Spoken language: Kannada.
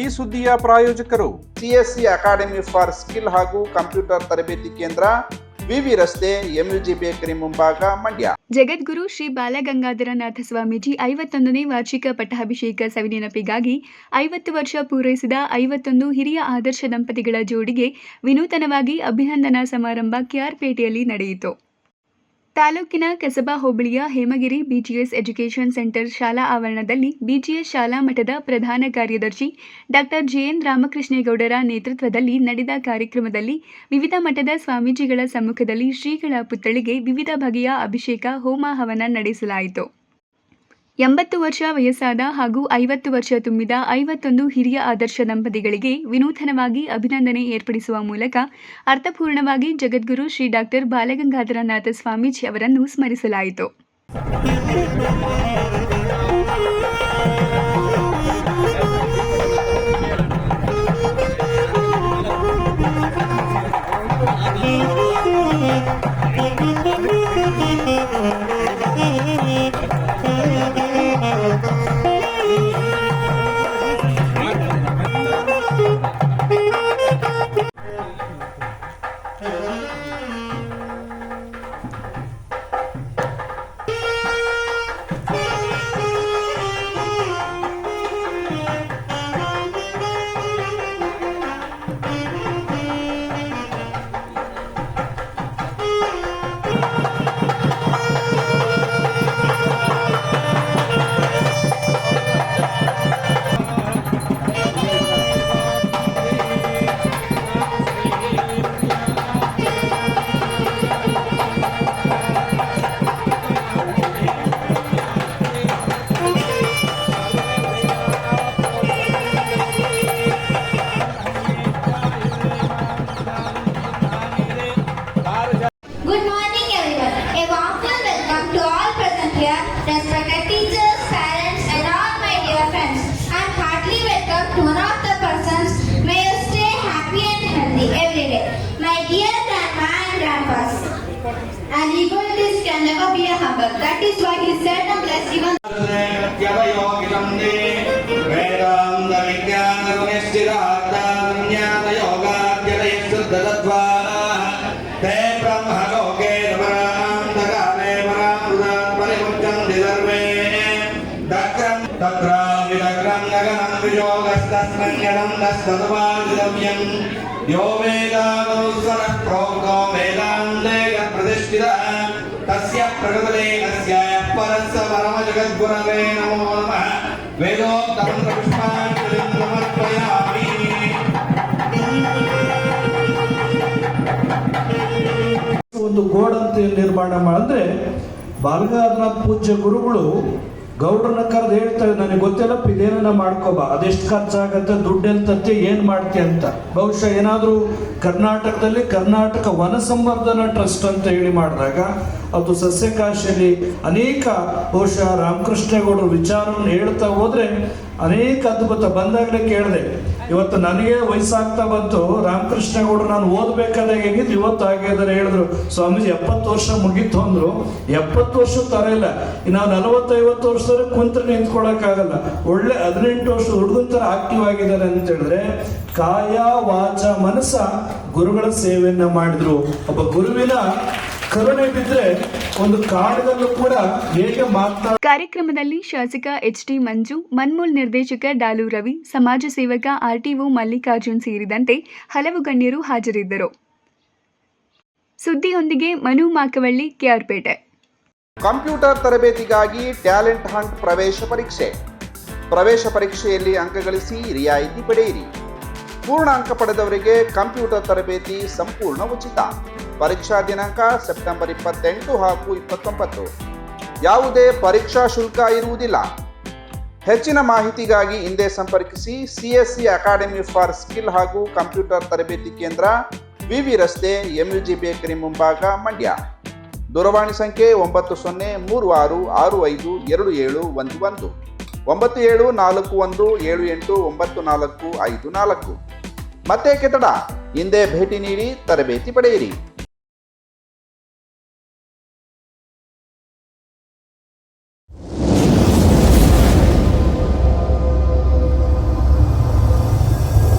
ಈ ಸುದ್ದಿಯ ಪ್ರಾಯೋಜಕರು ಸಿಎಸ್ಸಿ ಅಕಾಡೆಮಿ ಫಾರ್ ಸ್ಕಿಲ್ ಹಾಗೂ ಕಂಪ್ಯೂಟರ್ ತರಬೇತಿ ಕೇಂದ್ರ ವಿವಿ ರಸ್ತೆ ಎಂಯುಜಿ ಬೇಕರಿ ಮುಂಭಾಗ ಮಂಡ್ಯ. ಜಗದ್ಗುರು ಶ್ರೀ ಬಾಲಗಂಗಾಧರನಾಥ ಸ್ವಾಮೀಜಿ ಐವತ್ತೊಂದನೇ ವಾರ್ಷಿಕ ಪಟ್ಟಾಭಿಷೇಕ ಸವಿನೆನಪಿಗಾಗಿ ಐವತ್ತು ವರ್ಷ ಪೂರೈಸಿದ ಐವತ್ತೊಂದು ಹಿರಿಯ ಆದರ್ಶ ದಂಪತಿಗಳ ಜೋಡಿಗೆ ವಿನೂತನವಾಗಿ ಅಭಿನಂದನಾ ಸಮಾರಂಭ ಕೆಆರ್ಪೇಟೆಯಲ್ಲಿ ನಡೆಯಿತು. ತಾಲೂಕಿನ ಕಸಬಾ ಹೋಬಳಿಯ ಹೇಮಗಿರಿ ಬಿಜಿಎಸ್ ಎಜುಕೇಷನ್ ಸೆಂಟರ್ ಶಾಲಾ ಆವರಣದಲ್ಲಿ ಬಿಜಿಎಸ್ ಶಾಲಾ ಮಠದ ಪ್ರಧಾನ ಕಾರ್ಯದರ್ಶಿ ಡಾಕ್ಟರ್ ಜೆಎನ್ ರಾಮಕೃಷ್ಣೇಗೌಡರ ನೇತೃತ್ವದಲ್ಲಿ ನಡೆದ ಕಾರ್ಯಕ್ರಮದಲ್ಲಿ ವಿವಿಧ ಮಠದ ಸ್ವಾಮೀಜಿಗಳ ಸಮ್ಮುಖದಲ್ಲಿ ಶ್ರೀಗಳ ಪುತ್ಥಳಿಗೆ ವಿವಿಧ ಬಗೆಯ ಅಭಿಷೇಕ, ಹೋಮ ಹವನ ನಡೆಸಲಾಯಿತು. ಎಂಬತ್ತು ವರ್ಷ ವಯಸ್ಸಾದ ಹಾಗೂ ಐವತ್ತು ವರ್ಷ ತುಂಬಿದ ಐವತ್ತೊಂದು ಹಿರಿಯ ಆದರ್ಶ ದಂಪತಿಗಳಿಗೆ ವಿನೂತನವಾಗಿ ಅಭಿನಂದನೆ ಏರ್ಪಡಿಸುವ ಮೂಲಕ ಅರ್ಥಪೂರ್ಣವಾಗಿ ಜಗದ್ಗುರು ಶ್ರೀ ಡಾಕ್ಟರ್ ಬಾಲಗಂಗಾಧರನಾಥ ಸ್ವಾಮೀಜಿ ಅವರನ್ನು ಸ್ಮರಿಸಲಾಯಿತು. Respected teachers, parents, and all my dear friends. I'm heartily welcome to one of the persons. May you stay happy and healthy every day. My dear grandma and grandpas. An egoist can never be a humble. That is why he said and blessed even वियोगस्तस्मिन् यदं तस्तदुपादितव्यम् यो वेदानुस्वरः प्रोक्तो वेदान्ते यत्प्रतिष्ठितः तस्य प्रकृतलेखस्य यः परस्य परमजगद्गुरवे नमो नमः वेदोक्तं पुष्पाञ्जलिं समर्पयामि ಒಂದು ಗೋಡಂತೆ ನಿರ್ಮಾಣ ಮಾಡಿದ್ರೆ ಬಾಲಗಾರನ ಪೂಜ್ಯ ಗುರುಗಳು ಗೌಡ್ರನ್ನ ಕರೆದು ಹೇಳ್ತಾರೆ ನನಗೆ ಗೊತ್ತಿಲ್ಲಪ್ಪ ಇದೇನನ್ನ ಮಾಡ್ಕೋಬಾ ಅದೆಷ್ಟು ಖರ್ಚಾಗತ್ತೆ ದುಡ್ಡೆಲ್ಲಿ ತತ್ತೆ ಏನು ಮಾಡ್ತೀಯ ಅಂತ. ಬಹುಶಃ ಏನಾದರೂ ಕರ್ನಾಟಕದಲ್ಲಿ ಕರ್ನಾಟಕ ವನ ಸಂವರ್ಧನಾ ಟ್ರಸ್ಟ್ ಅಂತ ಹೇಳಿ ಮಾಡಿದಾಗ, ಅದು ಸಸ್ಯಕಾಶಿಯಲ್ಲಿ ಅನೇಕ ಬಹುಶಃ ರಾಮಕೃಷ್ಣೇಗೌಡರು ವಿಚಾರವನ್ನು ಹೇಳ್ತಾ ಹೋದರೆ ಅನೇಕ ಅದ್ಭುತ ಬಂದಾಗಲೇ ಕೇಳಿದೆ. ಇವತ್ತು ನನಗೆ ವಯಸ್ಸಾಗ್ತಾ ಬಂತು, ರಾಮಕೃಷ್ಣಗೌಡರು ನಾನು ಓದ್ಬೇಕಾದಾಗ ಹೇಗಿದ್ರು, ಇವತ್ತು ಆಗಿದ್ದಾರೆ ಹೇಳಿದ್ರು, ಸ್ವಾಮೀಜಿ ಎಪ್ಪತ್ತು ವರ್ಷ ಮುಗೀತು ಅಂದ್ರು. ಎಪ್ಪತ್ತು ವರ್ಷ ತರ ಇಲ್ಲ. ಇನ್ನು ನಲವತ್ತೈವತ್ತು ವರ್ಷದವರೆ ಕುಂತ್ರೆ ನಿಂತ್ಕೊಳ್ಳೋಕ್ಕಾಗಲ್ಲ ಒಳ್ಳೆ ಹದಿನೆಂಟು ವರ್ಷ ಹುಡುಗನ ಥರ ಆಕ್ಟಿವ್ ಆಗಿದ್ದಾರೆ ಅಂತ ಹೇಳಿದ್ರೆ, ಕಾಯ ವಾಚ ಮನಸ್ಸ ಗುರುಗಳ ಸೇವೆಯನ್ನ ಮಾಡಿದ್ರು. ಒಬ್ಬ ಗುರುವಿನ ಕರುಣೆ ಬಿದ್ರೆ ಒಂದು ಕಾಡದಲ್ಲೂ ಕೂಡ ಹೇಗೆ ಮಾತಾ ಕಾರ್ಯಕ್ರಮದಲ್ಲಿ ಶಾಸಕ ಎಚ್ ಡಿ ಮಂಜು ಮನ್ಮೂಲ್ ನಿರ್ದೇಶಕ ಡಾಲು ರವಿ ಸಮಾಜ ಸೇವಕ ಆರ್ಟಿಒ ಮಲ್ಲಿಕಾರ್ಜುನ್ ಸೇರಿದಂತೆ ಹಲವು ಗಣ್ಯರು ಹಾಜರಿದ್ದರು. ಸುದ್ದಿಯೊಂದಿಗೆ ಮನು ಮಾಕವಳ್ಳಿ ಕೆಆರ್ಪೇಟೆ. ಕಂಪ್ಯೂಟರ್ ತರಬೇತಿಗಾಗಿ ಟ್ಯಾಲೆಂಟ್ ಹಂಟ್ ಪ್ರವೇಶ ಪರೀಕ್ಷೆ. ಪ್ರವೇಶ ಪರೀಕ್ಷೆಯಲ್ಲಿ ಅಂಕಗಳಿಸಿ ರಿಯಾಯಿತಿ ಪಡೆಯಿರಿ. ಪೂರ್ಣ ಅಂಕ ಪಡೆದವರಿಗೆ ಕಂಪ್ಯೂಟರ್ ತರಬೇತಿ ಸಂಪೂರ್ಣ ಉಚಿತ. ಪರೀಕ್ಷಾ ದಿನಾಂಕ ಸೆಪ್ಟೆಂಬರ್ ಇಪ್ಪತ್ತೆಂಟು ಹಾಗೂ ಇಪ್ಪತ್ತೊಂಬತ್ತು. ಯಾವುದೇ ಪರೀಕ್ಷಾ ಶುಲ್ಕ ಇರುವುದಿಲ್ಲ. ಹೆಚ್ಚಿನ ಮಾಹಿತಿಗಾಗಿ ಹಿಂದೆ ಸಂಪರ್ಕಿಸಿ ಸಿಎಸ್ಸಿ ಅಕಾಡೆಮಿ ಫಾರ್ ಸ್ಕಿಲ್ ಹಾಗೂ ಕಂಪ್ಯೂಟರ್ ತರಬೇತಿ ಕೇಂದ್ರ, ವಿವಿ ರಸ್ತೆ ಎಂಯುಜಿ ಬೇಕರಿ ಮುಂಭಾಗ, ಮಂಡ್ಯ. ದೂರವಾಣಿ ಸಂಖ್ಯೆ ಒಂಬತ್ತು ಸೊನ್ನೆ ಮೂರು ಆರು ಆರು ಐದು ಎರಡು ಏಳು ಒಂದು ಒಂದು. ಒಂಬತ್ತು ಏಳು ನಾಲ್ಕು ಒಂದು ಏಳು ಎಂಟು ಒಂಬತ್ತು ನಾಲ್ಕು ಐದು ನಾಲ್ಕು. ಮತ್ತೆ ಕೆತ್ತಡ ಹಿಂದೆ ಭೇಟಿ ನೀಡಿ ತರಬೇತಿ ಪಡೆಯಿರಿ.